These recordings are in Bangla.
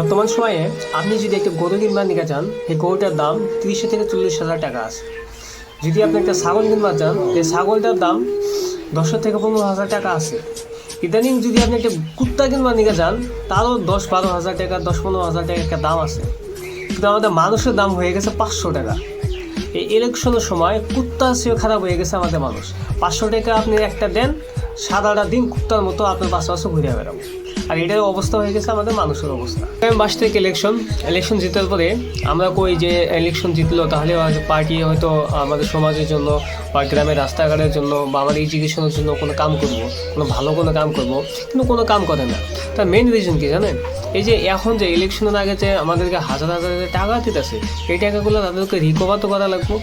বর্তমান সময়ে আপনি যদি একটা গরু কিনবার নিতে চান এই গরুটার দাম তিরিশ থেকে চল্লিশ হাজার টাকা আছে। যদি আপনি একটা ছাগল কিনবার চান এই ছাগলটার দাম দশ থেকে পনেরো হাজার টাকা আছে। ইদানিং যদি আপনি একটা কুত্তা কিনবার নিতে চান তারও দশ বারো হাজার টাকা, দশ পনেরো হাজার টাকা একটা দাম আছে। কিন্তু আমাদের মানুষের দাম হয়ে গেছে পাঁচশো টাকা। এই ইলেকশনের সময় কুত্তার চেয়েও খারাপ হয়ে গেছে আমাদের মানুষ। পাঁচশো টাকা আপনি একটা দেন, সাদাটা দিন কুত্তার মতো আপনার পাশে পাশে ঘুরে বেড়াবো। আর এটার অবস্থা হয়ে গেছে আমাদের মানুষের অবস্থা। মাস থেকে ইলেকশন ইলেকশন জিতার পরে আমরা কই যে ইলেকশন জিতলো, তাহলে পার্টি হয়তো আমাদের সমাজের জন্য বা গ্রামের রাস্তাঘাটের জন্য বা আমাদের এডুকেশনের জন্য কোনো কাম করব, কোনো ভালো কোনো কাম করব, কিন্তু কোনো কাম করে না। তার মেন রিজন কি জানেন? এই যে এখন যে ইলেকশনের আগে যে আমাদেরকে হাজার হাজার টাকা দিতেছে, এই টাকাগুলো তাদেরকে রিকভার তো করা লাগবে।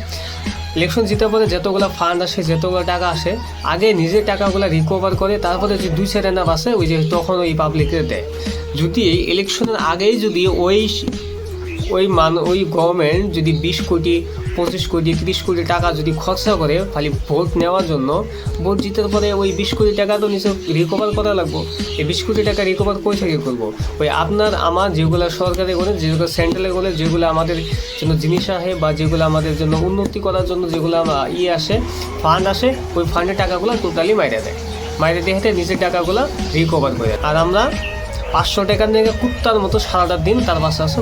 ইলেকশন জিতার পরে যতগুলো ফান্ড আসে, যতগুলো টাকা আসে, আগে নিজের টাকাগুলো রিকভার করে তারপরে যে দুই চার এনাফ বাসে ওই যে তখন ওই পাবলিকে দেয়। যদি ইলেকশনের আগেই যদি ওই ওই মান ওই গভর্নমেন্ট যদি বিশ কোটি পঁচিশ কোটি, তিরিশ কোটি টাকা যদি খরচা করে খালি ভোট নেওয়ার জন্য ভোট জিতার পরে ওই বিশ কোটি টাকা তো নিচে রিকভার করা লাগবো। এই বিশ কোটি টাকা রিকভার কই থেকে করব? ওই আপনার, আমার যেগুলো সরকারে করে যেগুলো সেন্ট্রালে করে যেগুলো আমাদের জন্য জিনিস আসে বা যেগুলো আমাদের জন্য উন্নতি করার জন্য যেগুলো ইয়ে আসে ফান্ড আসে, ওই ফান্ডের টাকাগুলো টোটালি মাইরে দেয়। মাইরে দিয়ে হেঁটে নিজের টাকাগুলো রিকভার করে। আর আমরা পাঁচশো টাকা থেকে কুত্তার মতো সারাটা দিন তার বাসা আসে